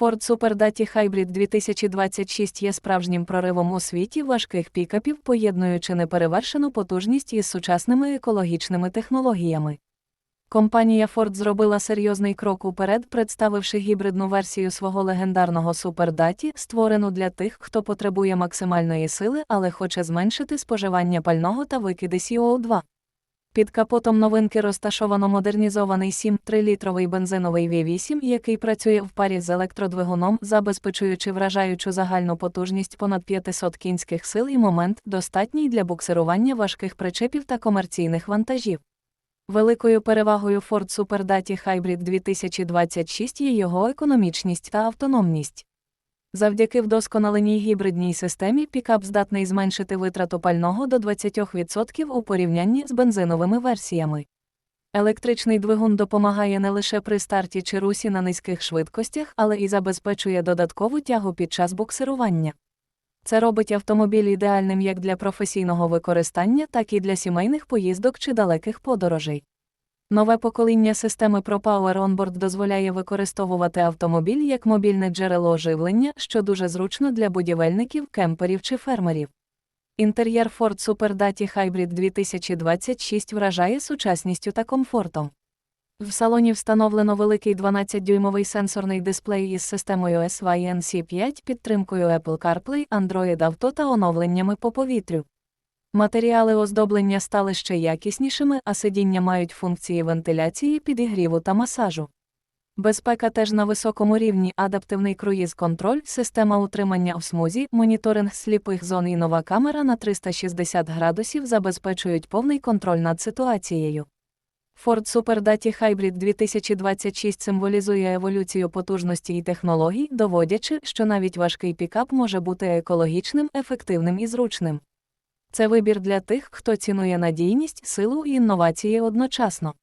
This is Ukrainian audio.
Ford Super Duty Hybrid 2026 є справжнім проривом у світі важких пікапів, поєднуючи неперевершену потужність із сучасними екологічними технологіями. Компанія Ford зробила серйозний крок уперед, представивши гібридну версію свого легендарного Duty, створену для тих, хто потребує максимальної сили, але хоче зменшити споживання пального та викиди CO2. Під капотом новинки розташовано модернізований 7-3-літровий бензиновий V8, який працює в парі з електродвигуном, забезпечуючи вражаючу загальну потужність понад 500 кінських сил і момент, достатній для буксирування важких причепів та комерційних вантажів. Великою перевагою Ford Super Duty Hybrid 2026 є його економічність та автономність. Завдяки вдосконаленій гібридній системі пікап здатний зменшити витрату пального до 20% у порівнянні з бензиновими версіями. Електричний двигун допомагає не лише при старті чи русі на низьких швидкостях, але і забезпечує додаткову тягу під час буксирування. Це робить автомобіль ідеальним як для професійного використання, так і для сімейних поїздок чи далеких подорожей. Нове покоління системи ProPower Onboard дозволяє використовувати автомобіль як мобільне джерело живлення, що дуже зручно для будівельників, кемперів чи фермерів. Інтер'єр Ford Super Duty Hybrid 2026 вражає сучасністю та комфортом. В салоні встановлено великий 12-дюймовий сенсорний дисплей із системою SYNC 5, підтримкою Apple CarPlay, Android Auto та оновленнями по повітрю. Матеріали оздоблення стали ще якіснішими, а сидіння мають функції вентиляції, підігріву та масажу. Безпека теж на високому рівні, адаптивний круїз-контроль, система утримання в смузі, моніторинг сліпих зон і нова камера на 360 градусів забезпечують повний контроль над ситуацією. Ford Super Duty Hybrid 2026 символізує еволюцію потужності і технологій, доводячи, що навіть важкий пікап може бути екологічним, ефективним і зручним. Це вибір для тих, хто цінує надійність, силу і інновації одночасно.